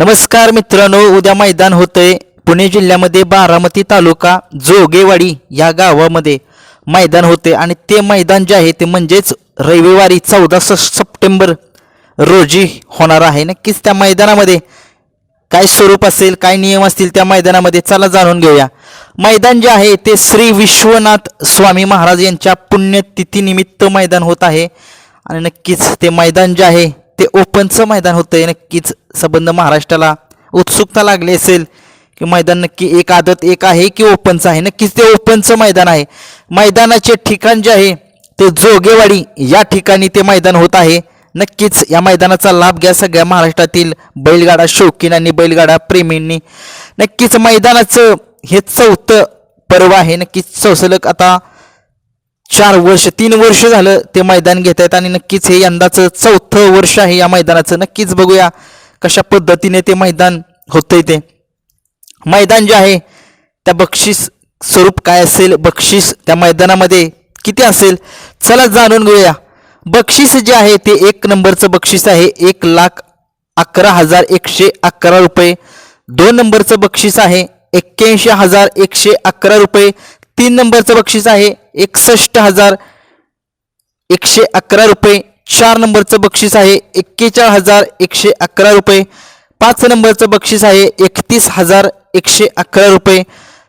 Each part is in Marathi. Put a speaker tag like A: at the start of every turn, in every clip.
A: नमस्कार मित्रांनो उद्या मैदान होतंय पुणे जिल्ह्यामध्ये बारामती तालुका जोगेवाडी या गावामध्ये मैदान होते आणि ते मैदान जे आहे ते म्हणजेच रविवारी चौदा स सप्टेंबर रोजी होणार आहे. नक्कीच त्या मैदानामध्ये काय स्वरूप असेल काय नियम असतील त्या मैदानामध्ये चला जाणून घेऊया. मैदान जे आहे ते श्री विश्वनाथ स्वामी महाराज यांच्या पुण्यतिथीनिमित्त मैदान होत आहे. आणि नक्कीच ते मैदान जे आहे ते ओपनचं मैदान होतं आहे नक्कीच संबंध महाराष्ट्राला उत्सुकता लागली असेल की मैदान नक्की एक आदत एक आहे की ओपनचं आहे? नक्कीच ते ओपनचं मैदान आहे. मैदानाचे ठिकाण जे आहे ते जोगेवाडी या ठिकाणी ते मैदान होत आहे. नक्कीच या मैदानाचा लाभ घ्या सगळ्या महाराष्ट्रातील बैलगाडा शौकीन आणि बैलगाडा प्रेमींनी. नक्कीच मैदानाचं हे चौथं पर्व आहे. नक्कीच चौसलक आता चार वर्ष तीन वर्ष झालं ते मैदान घेत आहेत आणि नक्कीच हे यंदाचं चौथं वर्ष आहे या मैदानाचं. नक्कीच बघूया कशा पद्धतीने ते मैदान होतंय ते. मैदान जे आहे त्या बक्षीस स्वरूप काय असेल बक्षीस त्या मैदानामध्ये किती असेल चला जाणून घेऊया. बक्षीस जे आहे ते एक नंबरचं बक्षीस आहे एक लाख अकरा हजार एकशे अकरा रुपये. दोन नंबरचं बक्षीस आहे एक्क्याऐंशी हजार एकशे अकरा रुपये. तीन नंबरचं बक्षीस आहे. एकसष्ट हजार एकशे अकरा रुपये. चार नंबरचं बक्षीस आहे. एक्केचाळीस हजार एकशे अकरा रुपये. पाच नंबरचं बक्षीस आहे. एकतीस हजार एकशे अकरा रुपये.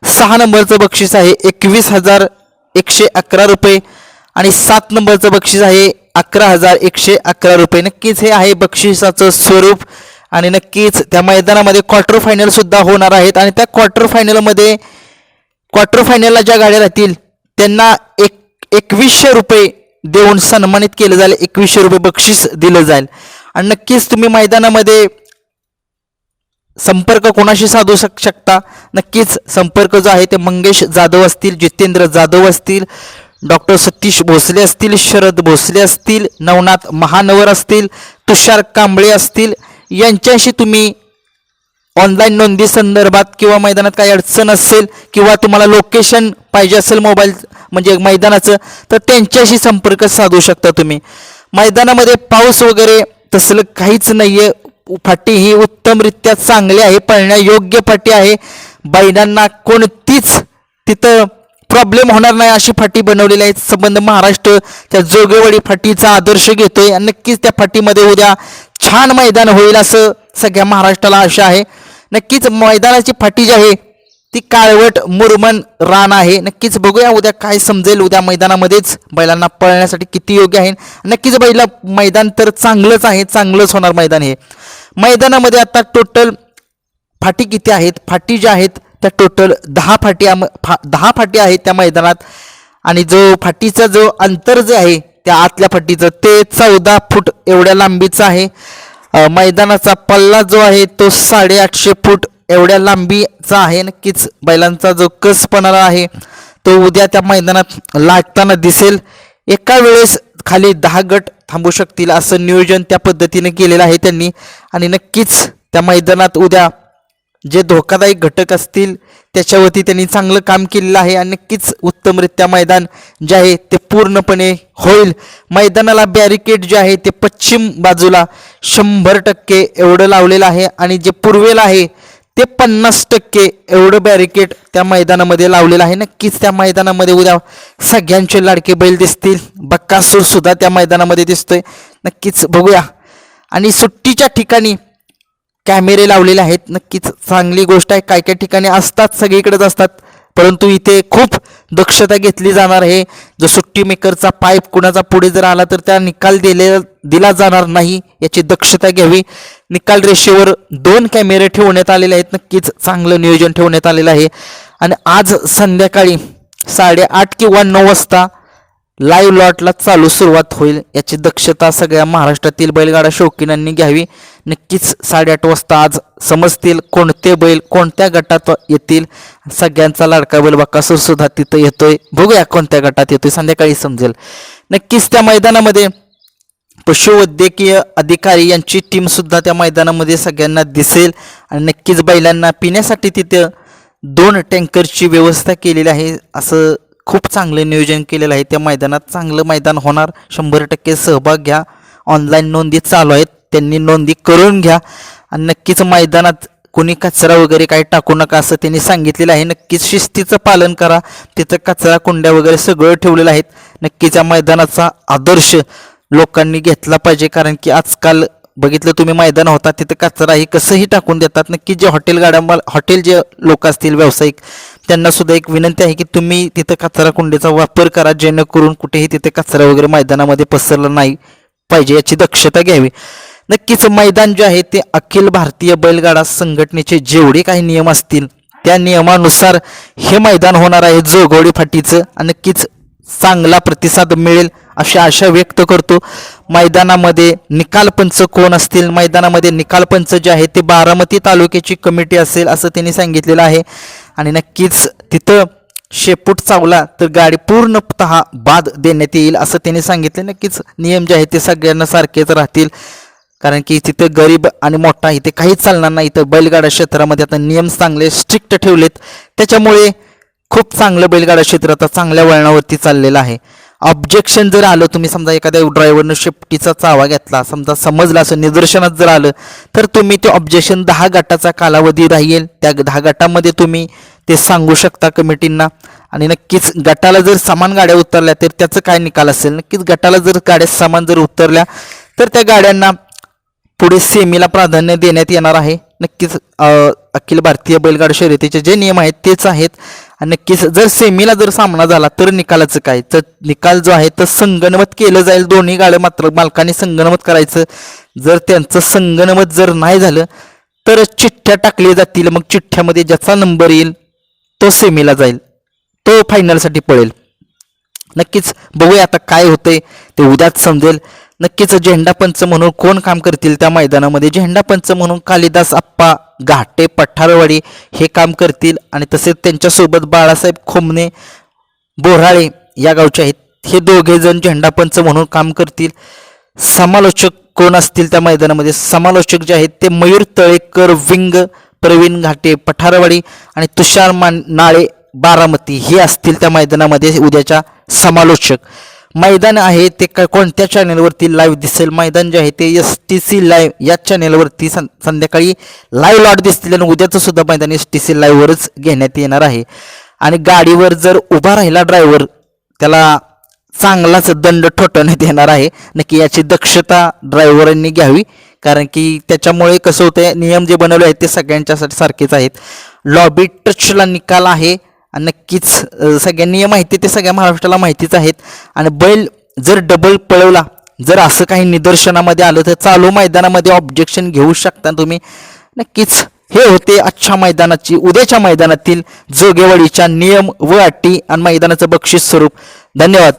A: सहा नंबरचं बक्षीस आहे. एकवीस हजार एकशे अकरा रुपये. आणि सात नंबरचं बक्षीस आहे. अकरा हजार एकशे अकरा रुपये. नक्कीच हे आहे बक्षिसाचं स्वरूप. आणि नक्कीच त्या मैदानामध्ये क्वार्टर फायनलसुद्धा होणार आहेत. आणि त्या क्वार्टर फायनलमध्ये क्वार्टर फायनलला ज्या गाड्या राहतील त्यांना एक एकवीसशे रुपये देऊन सन्मानित केलं जाईल एकवीसशे रुपये बक्षीस दिलं जाईल. आणि नक्कीच तुम्ही मैदानामध्ये संपर्क कोणाशी साधू शक शकता? नक्कीच संपर्क जो आहे ते मंगेश जाधव असतील जितेंद्र जाधव असतील डॉक्टर सतीश भोसले असतील शरद भोसले असतील नवनाथ महानवर असतील तुषार कांबळे असतील यांच्याशी तुम्ही ऑनलाईन नोंदी संदर्भात किंवा मैदानात काही अडचण असेल किंवा तुम्हाला लोकेशन पाहिजे असेल मोबाईल म्हणजे मैदानाचं तर त्यांच्याशी संपर्क साधू शकता तुम्ही. मैदानामध्ये पाऊस वगैरे तसलं काहीच नाही आहे फाटी ही उत्तमरित्या चांगली आहे पळण्यायोग्य फाटी आहे. बैलांना कोणतीच तिथं प्रॉब्लेम होणार नाही अशी फाटी बनवलेली आहे. संबंध महाराष्ट्र त्या जोगेवाडी फाटीचा आदर्श घेतोय. नक्कीच त्या फाटीमध्ये उद्या छान मैदान होईल असं सगळ्या महाराष्ट्राला आशा आहे. नक्कीच मैदानाची फाटी जी आहे ती काळवट मुरमन रान आहे. नक्कीच बघूया उद्या काय समजेल उद्या मैदानामध्येच. बैलांना पळण्यासाठी किती योग्य आहे. नक्कीच बैला मैदान तर चांगलंच आहे चांगलंच होणार मैदान हे. मैदानामध्ये आता टोटल फाटी किती आहेत? फाटी ज्या आहेत त्या टोटल दहा फाटी आम- फा दहा फाटी आहेत त्या मैदानात. आणि जो फाटीचा जो अंतर जे आहे त्या आतल्या फाटीचं ते चौदा फूट एवढ्या लांबीचं आहे. मैदानाचा पल्ला जो आहे तो साडेआठशे फूट एवढ्या लांबीचा आहे. नक्कीच बैलांचा जो कसपणा आहे तो उद्या त्या मैदानात लाटताना दिसेल. एका वेळेस खाली दहा गट थांबू शकतील असं नियोजन त्या पद्धतीने केलेलं आहे त्यांनी. आणि नक्कीच त्या मैदानात उद्या जे धोकादायक घटक असतील त्याच्यावरती त्यांनी चांगलं काम केलेलं आहे आणि नक्कीच उत्तमरित्या मैदान जे आहे ते पूर्णपणे होईल. मैदानाला बॅरिकेड जे आहे ते पश्चिम बाजूला शंभर टक्के एवढं लावलेलं आहे आणि जे पूर्वेला आहे ते पन्नास टक्के एवढं बॅरिकेड त्या मैदानामध्ये लावलेलं आहे. नक्कीच त्या मैदानामध्ये उद्या सगळ्यांचे लाडके बैल दिसतील. बक्कासूर सुद्धा त्या मैदानामध्ये दिसतोय. नक्कीच बघूया. आणि सुट्टीच्या ठिकाणी कॅमेरे लावलेले आहेत. नक्कीच चांगली गोष्ट आहे. काय काय ठिकाणी असतात सगळीकडेच असतात. परंतु इथे खूप दक्षता घेतली जाणार आहे. जो सुट्टी मेकरचा पाईप कुणाचा पुढे जर आला तर त्या निकाल दिले दिला जाणार नाही याची दक्षता घ्यावी. निकाल रेषेवर दोन कॅमेरे ठेवण्यात आलेले आहेत. नक्कीच चांगलं नियोजन ठेवण्यात आलेलं आहे. आणि आज संध्याकाळी साडेआठ किंवा नऊ वाजता लाईव्ह लॉटला चालू सुरुवात होईल. याची दक्षता सगळ्या महाराष्ट्रातील बैलगाडा शौकीनांनी घ्यावी. नक्कीच साडेआठ वाजता आज समजतील कोणते बैल कोणत्या गटात येतील. सगळ्यांचा लाडका बैल बकासूर सुद्धा तिथं येतोय. बघूया कोणत्या गटात येतोय. संध्याकाळी समजेल. नक्कीच त्या मैदानामध्ये पशुवैद्यकीय अधिकारी यांची टीम सुद्धा त्या मैदानामध्ये सगळ्यांना दिसेल. आणि नक्कीच बैलांना पिण्यासाठी तिथं दोन टँकरची व्यवस्था केलेली आहे. असं खूप चांगलं नियोजन केलेलं आहे. त्या मैदानात चांगलं मैदान होणार. शंभर टक्के सहभाग घ्या. ऑनलाईन नोंदी चालू आहेत. त्यांनी नोंदी करून घ्या. आणि नक्कीच मैदानात कोणी कचरा वगैरे काही टाकू नका असं त्यांनी सांगितलेलं आहे. नक्कीच शिस्तीचं पालन करा. तिथं कचरा कुंड्या वगैरे सगळं ठेवलेलं आहेत. नक्कीच या मैदानाचा आदर्श लोकांनी घेतला पाहिजे. कारण की आजकाल बघितलं तुम्ही मैदान होता. तिथं कचराही कसंही टाकून देतात. नक्की जे हॉटेल गाड्या हॉटेल जे लोक असतील व्यावसायिक त्यांना सुद्धा एक विनंती आहे की तुम्ही तिथं कचरा कुंडीचा वापर करा जेणेकरून कुठेही तिथे कचरा वगैरे मैदानामध्ये पसरला नाही पाहिजे याची दक्षता घ्यावी. नक्कीच मैदान जे आहे ते अखिल भारतीय बैलगाडा संघटनेचे जेवढे काही नियम असतील त्या नियमानुसार हे मैदान होणार आहे जोगवडी फाटीचं आणि नक्कीच चांगला प्रतिसाद मिळेल अशी आशा व्यक्त करतो. मैदानामध्ये निकालपंच कोण असतील? मैदानामध्ये निकालपंच जे आहे ते बारामती तालुक्याची कमिटी असेल असं त्यांनी सांगितलेलं आहे. आणि नक्कीच तिथं शेपूट चावला तर गाडी पूर्णतः बाद देण्यात येईल असं त्यांनी सांगितलं. नक्कीच नियम जे आहेत ते सगळ्यांना सारखेच राहतील. कारण की तिथे गरीब आणि मोठा इथे काहीच चालणार नाही. इथं बैलगाडा क्षेत्रामध्ये आता नियम चांगले स्ट्रिक्ट ठेवलेत. त्याच्यामुळे खूप चांगलं बैलगाडा क्षेत्र आता चांगल्या वळणावरती चाललेलं आहे. ऑब्जेक्शन जर आलं तुम्ही समजा एखाद्या ड्रायव्हरनं शेपटीचा चावा घेतला समजा समजलं असं निदर्शनात जर आलं तर तुम्ही ते ऑब्जेक्शन दहा गटाचा कालावधी राहील. त्या दहा गटामध्ये तुम्ही ते सांगू शकता कमिटींना. आणि नक्कीच गटाला जर समान गाड्या उतरल्या तर त्याचं काय निकाल असेल? नक्कीच गटाला जर गाड्या समान जर उतरल्या तर त्या गाड्यांना पुढे सेमीला प्राधान्य देण्यात येणार आहे. नक्कीच अखिल भारतीय बैलगाड शर्यतीचे जे नियम आहेत तेच आहेत. आणि नक्कीच जर सेमीला जर सामना झाला तर निकालाचं काय? तर निकाल जो आहे तर संगणमत केलं जाईल. दोन्ही गाड्या मात्र मालकाने संगणमत करायचं. जर त्यांचं संगणमत जर नाही झालं तर चिठ्ठ्या टाकल्या जातील. मग चिठ्ठ्यामध्ये ज्याचा नंबर येईल तो सेमीला जाईल. तो फायनलसाठी पळेल. नक्कीच बघूया आता काय होतंय ते उद्याच समजेल. नक्कीच झेंडा पंच म्हणून कोण काम करतील त्या मैदानामध्ये? झेंडा पंच म्हणून कालिदास आप्पा घाटे पठारवाडी हे काम करतील आणि तसेच त्यांच्यासोबत बाळासाहेब खोमणे बोराळे या गावचे आहेत. हे दोघे जण झेंडा पंच म्हणून काम करतील. समालोचक कोण असतील त्या मैदानामध्ये? समालोचक जे आहेत ते मयूर तळेकर विंग प्रवीण घाटे पठारवाडी आणि तुषार मान नाळे बारामती हे असतील त्या मैदानामध्ये उद्याच्या समालोचक. मैदान आहे ते काय कोणत्या चॅनेलवरती लाईव्ह दिसेल? मैदान जे आहे ते एस टी सी लाईव्ह या चॅनेलवरती सं संध्याकाळी लाईव्ह लॉट दिसतील आणि उद्याचं सुद्धा मैदान एस टी सी लाईव्हवरच घेण्यात येणार आहे. आणि गाडीवर जर उभा राहिला ड्रायव्हर त्याला चांगलाच दंड ठोठवण्यात येणार आहे. नक्की याची दक्षता ड्रायव्हरांनी घ्यावी. कारण की त्याच्यामुळे कसं होतं नियम जे बनवले आहेत ते सगळ्यांच्यासाठी सारखेच आहेत. लॉबी टचला निकाल आहे आणि नक्कीच सगळ्यांनी माहिती ते सगळ्या महाराष्ट्राला माहितीच आहेत. आणि बैल जर डबल पळवला जर असं काही निदर्शनामध्ये आलं तर चालू मैदानामध्ये ऑब्जेक्शन घेऊ शकता तुम्ही. नक्कीच हे होते आजच्या मैदानाची उद्याच्या मैदानातील जोगेवाडीच्या नियम व अटी आणि मैदानाचं बक्षीस स्वरूप. धन्यवाद.